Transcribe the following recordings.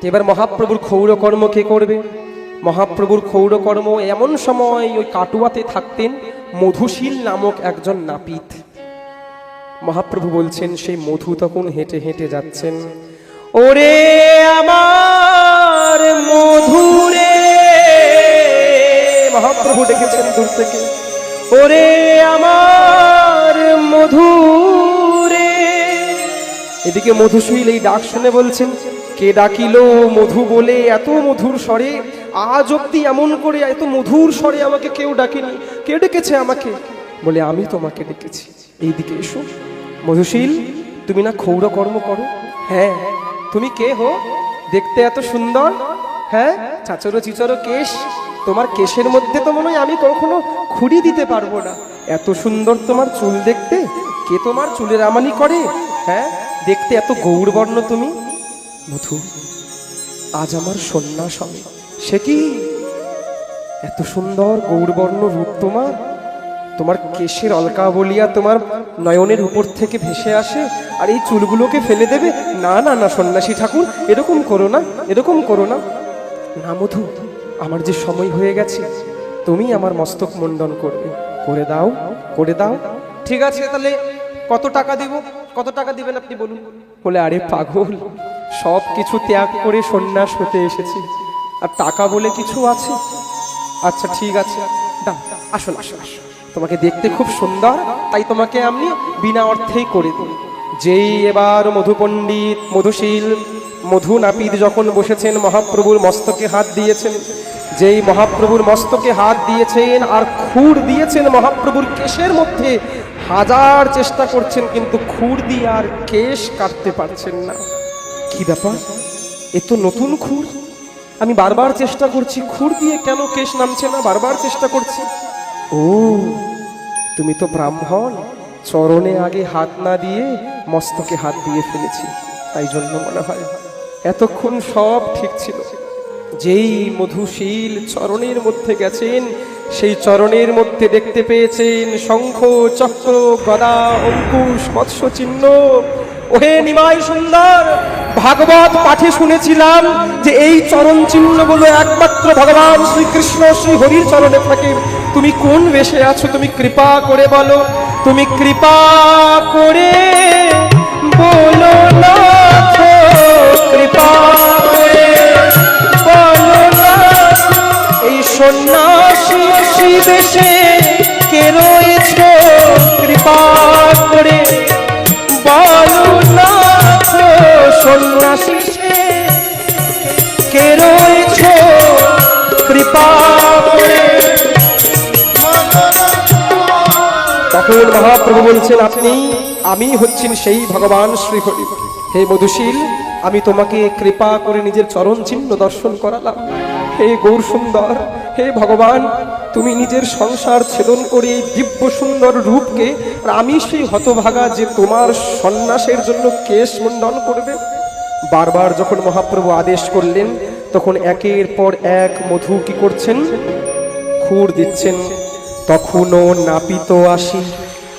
তো এবার মহাপ্রভুর ক্ষৌরকর্ম কে করবে? মহাপ্রভুর ক্ষৌরকর্ম এমন সময় ওই কাটুয়াতে থাকতেন মধুশীল নামক একজন নাপিত। মহাপ্রভু বলছেন, সেই মধু তখন হেঁটে হেঁটে যাচ্ছেন। ওরে আমার মধুরে মহাপ্রভু ডেকেছেন দূর থেকে। ওরে আমার মধুরে এদিকে মধুশীল এই ডাক শুনে বলছেন কে ডাকিল মধু বলে, এত মধুর স্বরে, আজ অব্দি এমন করে এত মধুর স্বরে আমাকে কেউ ডাকেনি। কে ডেকেছে আমাকে? বলে, আমি তোমাকে ডেকেছি। এইদিকে এসো। মধুশীল, তুমি না ক্ষৌর কর্ম করো? হ্যাঁ। তুমি কে হো? দেখতে এত সুন্দর। হ্যাঁ? চাচরো চিচরো কেশ, তোমার কেশের মধ্যে তো মনে হয় আমি কখনো খুঁড়ি দিতে পারব না। এত সুন্দর তোমার চুল দেখতে, কে তোমার চুলের আমানি করে? হ্যাঁ? দেখতে এত গৌরবর্ণ তুমি। মধু, আজ আমার সন্ন্যাস। হবে সে কি? এত সুন্দর গৌরবর্ণ রূপ তোমার। তোমার কেশের অলকা বলিয়া তোমার নয়নের উপর থেকে ভেসে আসে, আর এই চুলগুলোকে ফেলে দেবে? না না না, সন্ন্যাসী ঠাকুর, এরকম করো না, এরকম করো না। না মধু, আমার যে সময় হয়ে গেছে, তুমি আমার মস্তক মণ্ডন করবে। করে দাও করে দাও। ঠিক আছে, তাহলে কত টাকা দিব? কত টাকা দিবেন আপনি বলুন? বলে, আরে পাগল সব কিছু ত্যাগ করে সন্ন্যাস হতে এসেছি। আর টাকা বলে কিছু আছে? আচ্ছা ঠিক আছে। দাও, আসুন আসুন আসুন। তোমাকে দেখতে খুব সুন্দর, তাই তোমাকে আমি বিনা অর্থেই করে দিই যেই এবার মধু পণ্ডিত, মধুশীল, মধু নাপিত যখন বসেছেন, মহাপ্রভুর মস্তকে হাত দিয়েছেন। যেই মহাপ্রভুর মস্তকে হাত দিয়েছেন আর খুর দিয়েছেন মহাপ্রভুর কেশের মধ্যে, হাজার চেষ্টা করছেন, কিন্তু খুর দিয়ে আর কেশ কাটতে পারছেন না। কি ব্যাপার? এ তো নতুন খুর। আমি বারবার চেষ্টা করছি, খুর দিয়ে কেন কেশ নামছে না? বারবার চেষ্টা করছি। ও, তুমি তো ব্রাহ্মণ, চরণে আগে হাত না দিয়ে মস্তকে হাত দিয়ে ফেলেছি, তাই জন্য মনে হয় এতক্ষণ সব ঠিক ছিল। যেই মধুশীল চরণের মধ্যে গেছেন, সেই চরণের মধ্যে দেখতে পেয়েছেন শঙ্খ, চক্র, গদা, অঙ্কুশ, মৎস্য, চিহ্ন। ওহে নিমাই সুন্দর ভাগবত পাঠে শুনেছিলাম যে এই চরণ চিহ্নগুলো একমাত্র ভগবান শ্রীকৃষ্ণ শ্রী হরির চরণে থাকে। তুমি কোন বেশে আছো? তুমি কৃপা করে বলো। তুমি কৃপা করে বলো না কৃপা করে বলো না এই সন্ন্যাসী শ্রী বেশে কে তখন মহাপ্রভু বলছেন, আপনি, আমি হচ্ছেন সেই ভগবান শ্রীহরি। হে মধুশীল, আমি তোমাকে কৃপা করে নিজের চরণ চিহ্ন দর্শন করালাম। হে গৌর সুন্দর, হে ভগবান, তুমি নিজের সংসার ছেদন করে দিব্য সুন্দর রূপকে আর আমি সেই হতভাগা যে তোমার সন্ন্যাসের জন্য কেশ মুন্ডন করবে? বারবার যখন মহাপ্রভু আদেশ করলেন তখন একের পর এক মধু কি করছেন? খুর দিচ্ছেন। তখনও নাপিত আসি।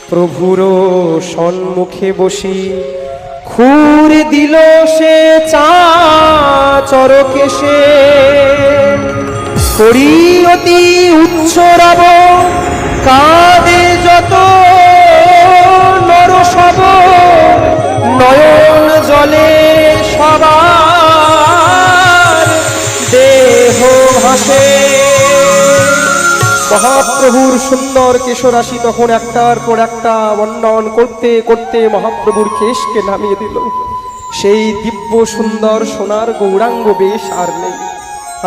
প্রভুর সম্মুখে বসি। খুর দিল সে চা, চরকে সে। করি অতি উচ্চ রব মহাপ্রভুর সুন্দর কেশরাশি তখন একটার পর একটা বন্ডন করতে করতে মহাপ্রভুর কেশকে নামিয়ে দিল। সেই দিব্য সুন্দর সোনার গৌরাঙ্গ বেশ আর নেই।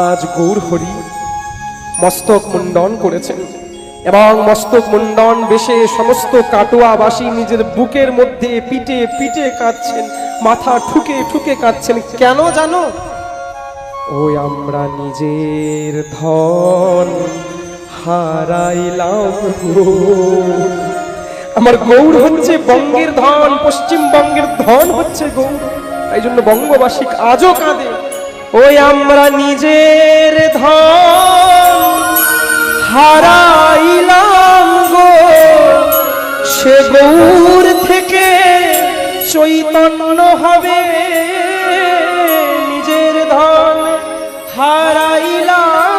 আজ গৌর হরি মস্তক মুন্ডন করেছেন এবং মস্তক মুন্ডন বেশে সমস্ত কাটোয়াবাসী নিজের বুকের মধ্যে পিটে পিটে কাঁদছেন, মাথা ঠুকে ঠুকে কাঁদছেন। কেন জানো? ওই আমরা নিজের ধন হারাইলাম। আমার গৌর হচ্ছে বঙ্গের ধন পশ্চিমবঙ্গের ধন হচ্ছে গৌর। তাই জন্য বঙ্গবাসী আজও কাঁদে। ওই আমরা নিজের ধন হারাইলাম গো। সে গৌর থেকে চৈতন্য হবে। নিজের ধন হারাইলাম